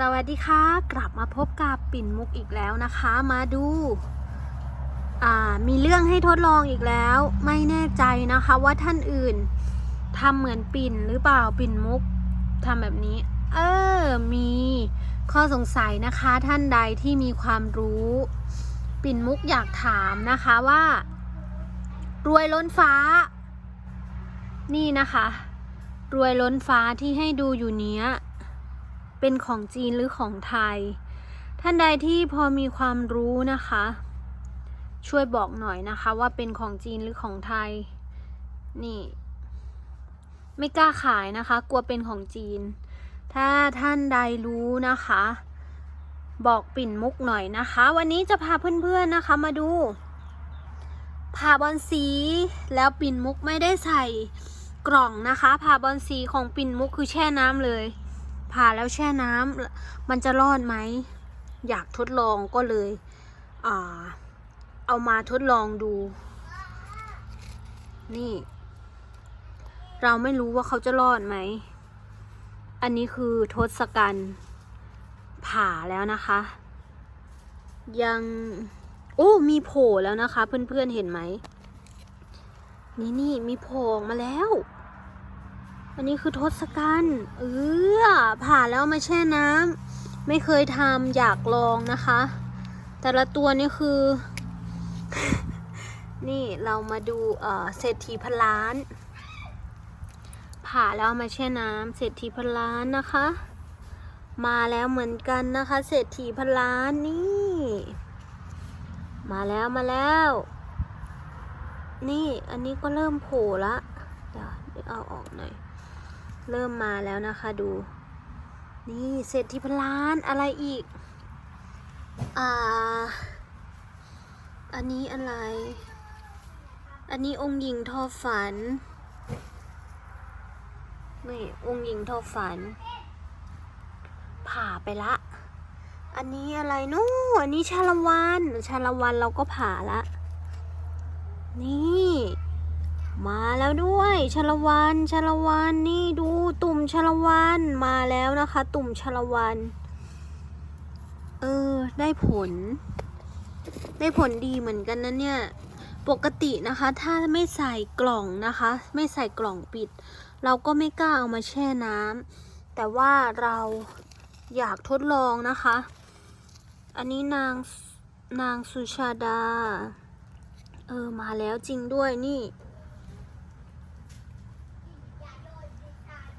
สวัสดีค่ะ กลับมาพบกับปิ่นมุกอีกแล้วนะคะ มาดูมีเรื่องให้ทดลองอีกแล้ว ไม่แน่ใจนะคะว่าท่านอื่นทำเหมือนปิ่นหรือเปล่าปิ่นมุกทำแบบนี้ เออ มีข้อสงสัยนะคะท่านใดที่มีความรู้ ปิ่นมุกอยากถามนะคะว่า รวยล้นฟ้า นี่นะคะ รวยล้นฟ้าที่ให้ดูอยู่เนี้ย เป็นของจีนหรือของไทย ท่านใดที่พอมีความรู้นะคะ ช่วยบอกหน่อยนะคะว่าเป็นของจีนหรือของไทย นี่ ไม่กล้าขายนะคะ กลัวเป็นของจีน ถ้าท่านใดรู้นะคะ บอกปิ่นมุกหน่อยนะคะ วันนี้จะพาเพื่อนๆนะคะมาดูผ่าบอลสีแล้วปิ่นมุกไม่ได้ใส่กล่องนะคะผ่าบอลสีของปิ่นมุกคือแช่น้ำเลย ผ่าแล้วแช่น้ำมันจะรอดไหม อยากทดลองก็เลยอเอามาทดลองดู นี่ เราไม่รู้ว่าเขาจะรอดไหม อันนี้คือทศกัณฐ์ผ่าแล้วนะคะ ยัง โอ้ มีโผล่แล้วนะคะ เพื่อนๆเห็นไหม นี่นี่มีโผล่มาแล้ว อันนี้คือทศกัณฐ์เออผ่าแล้วมาแช่น้ำไม่เคยทำอยากลองนะคะ แต่ละตัวนี่คือ นี่เรามาดูเศรษฐีพันล้าน ผ่าแล้วมาแช่น้ำเศรษฐีพันล้านนะคะ มาแล้วเหมือนกันนะคะ เศรษฐีพันล้านนี่ มาแล้วมาแล้ว นี่อันนี้ก็เริ่มโผล่ละเดี๋ยวเดี๋ยวเอาออกหน่อย เริ่มมาแล้วนะคะดู นี่เศรษฐีพันล้านอะไรอีก อ่า อันนี้อะไร อันนี้องค์หญิงทอฝัน นี่องค์หญิงทอฝัน ผ่าไปละ อันนี้อะไรนู้อันนี้ชาละวันชาละวันเราก็ผ่าละ นี่ มาแล้วด้วยชลวันชลวันนี่ดูตุ่มชลวันมาแล้วนะคะ ตุ่มชลวันเออ ได้ผล ได้ผลดีเหมือนกันนะเนี่ย ปกตินะคะ ถ้าไม่ใส่กล่องนะคะ ไม่ใส่กล่องปิด เราก็ไม่กล้าเอามาแช่น้ำแต่ว่าเราอยากทดลองนะคะ อันนี้นางนางสุชาดา เออ มาแล้วจริงด้วยนี่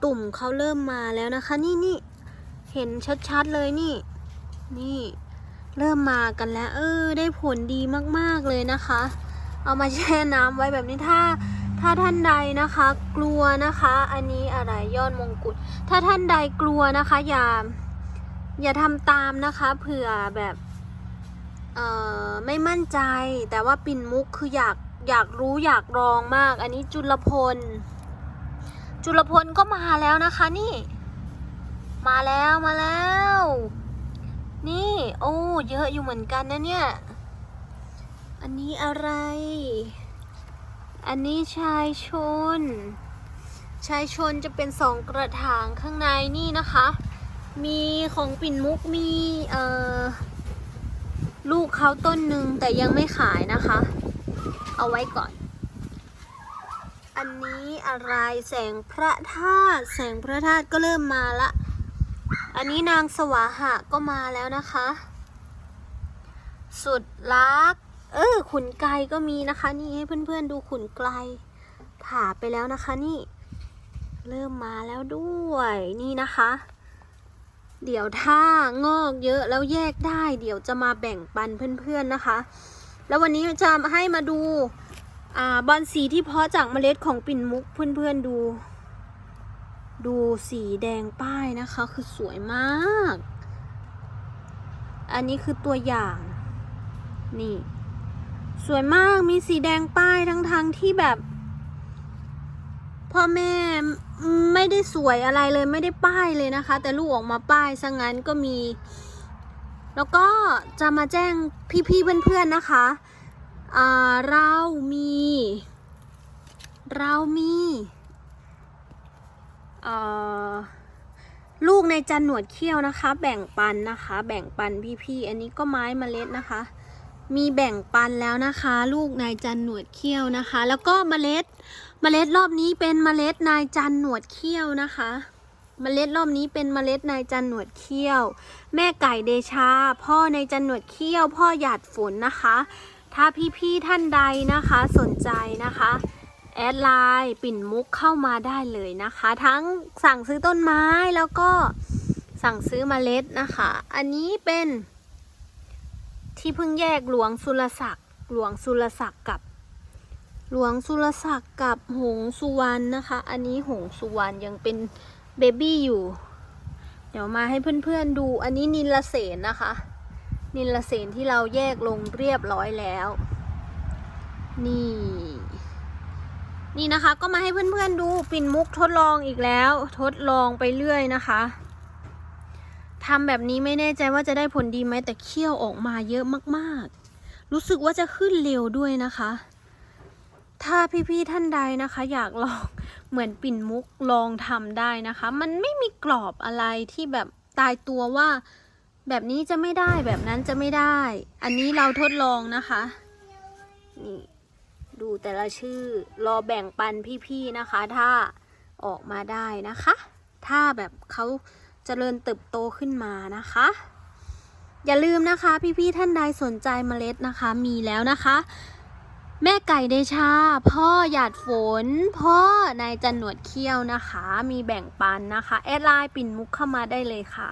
ตุ่มเขาเริ่มมาแล้วนะคะ นี่นี่เห็นชัดๆเลยนี่ นี่ เริ่มมากันแล้ว เออ ได้ผลดีมากๆเลยนะคะ เอามาแช่น้ำไว้แบบนี้ถ้าถ้าท่านใดนะคะ กลัวนะคะ อันนี้อะไรยอดมงกุฎถ้าท่านใดกลัวนะคะ อย่าอย่าทำตามนะคะเผื่อแบบเอ่อไม่มั่นใจแต่ว่าปิ่นมุกคืออยากอยากรู้อยากลองมาก อันนี้จุลพล จุลพลก็มาแล้วนะคะนี่ มาแล้วมาแล้ว นี่ โอ้ เยอะอยู่เหมือนกันนะเนี่ย อันนี้อะไร อันนี้ชายชน ชายชนจะเป็นสองกระถางข้างในนี่นะคะ มีของปิ่นมุกมีเอ่อลูกเขาต้นหนึ่งแต่ยังไม่ขายนะคะ เอาไว้ก่อน อันนี้อะไรแสงพระธาตุแสงพระธาตุก็เริ่มมาละ อันนี้นางสวาหะก็มาแล้วนะคะ สุดรัก เออขุนไกลก็มีนะคะ นี่ให้เพื่อนๆดูขุนไกลผ่าไปแล้วนะคะนี่ เริ่มมาแล้วด้วยนี่นะคะ เดี๋ยวถ้างอกเยอะแล้วแยกได้ เดี๋ยวจะมาแบ่งปันเพื่อนๆนะคะ แล้ววันนี้จะให้มาดู บอลสีที่เพาะจากเมล็ดของปิ่นมุกเพื่อนๆดู ดูสีแดงป้ายนะคะ คือสวยมาก อันนี้คือตัวอย่าง นี่ สวยมากมีสีแดงป้ายทั้งๆทที่แบบพ่อแม่ไม่ได้สวยอะไรเลยไม่ได้ป้ายเลยนะคะ แต่ลูกออกมาป้ายซะงั้นก็มี แล้วก็จะมาแจ้งพี่ๆเพื่อนๆนะคะ เรามี เรามีลูกในจันหนวดเขี้ยวนะคะ แบ่งปันนะคะ แบ่งปันพี่ๆอันนี้ก็ไม้เมล็ดนะคะ มีแบ่งปันแล้วนะคะ ลูกนายจันหนวดเขี้ยวนะคะ แล้วก็เมล็ดเมล็ดรอบนี้เป็นเมล็ดนายจันหนวดเขี้ยวนะคะเมล็ดรอบนี้เป็นเมล็ดนายจันหนวดเขี้ยว แม่ไก่เดชา พ่อนายจันหนวดเขี้ยว พ่อหยาดฝนนะคะ ถ้าพี่ๆท่านใดนะคะสนใจนะคะแอดไลน์ปิ่นมุกเข้ามาได้เลยนะคะ ทั้งสั่งซื้อต้นไม้แล้วก็สั่งซื้อเมล็ดนะคะ อันนี้เป็นที่เพิ่งแยกหลวงสุรศักดิ์หลวงสุรศักดิ์กับ หลวงสุรศักดิ์กับหงสุวรรณนะคะ อันนี้หงสุวรรณยังเป็นเบบี้อยู่ เดี๋ยวมาให้เพื่อนๆดูอันนี้นิลเสนนะคะ นิลเสนที่เราแยกลงเรียบร้อยแล้ว นี่ นี่นะคะก็มาให้เพื่อนๆดูปิ่นมุกทดลองอีกแล้ว ทดลองไปเรื่อยนะคะทำแบบนี้ไม่แน่ใจว่าจะได้ผลดีไหมแต่เขี้ยวออกมาเยอะมากๆ รู้สึกว่าจะขึ้นเร็วด้วยนะคะ ถ้าพี่ๆท่านใดนะคะ อยากลองเหมือนปิ่นมุกลองทำได้นะคะ มันไม่มีกรอบอะไรที่แบบตายตัวว่า แบบนี้จะไม่ได้แบบนั้นจะไม่ได้ อันนี้เราทดลองนะคะนี่ดูแต่ละชื่อรอแบ่งปันพี่ๆนะคะ ถ้าออกมาได้นะคะ ถ้าแบบเขาเจริญเติบโตขึ้นมานะคะ อย่าลืมนะคะ พี่ๆท่านใดสนใจเมล็ดนะคะ มีแล้วนะคะ แม่ไก่เดชา พ่อหยาดฝน พ่อนายจันหนวดเขี้ยวนะคะ มีแบ่งปันนะคะ แอดไลน์ปิ่นมุกเข้ามาได้เลยค่ะ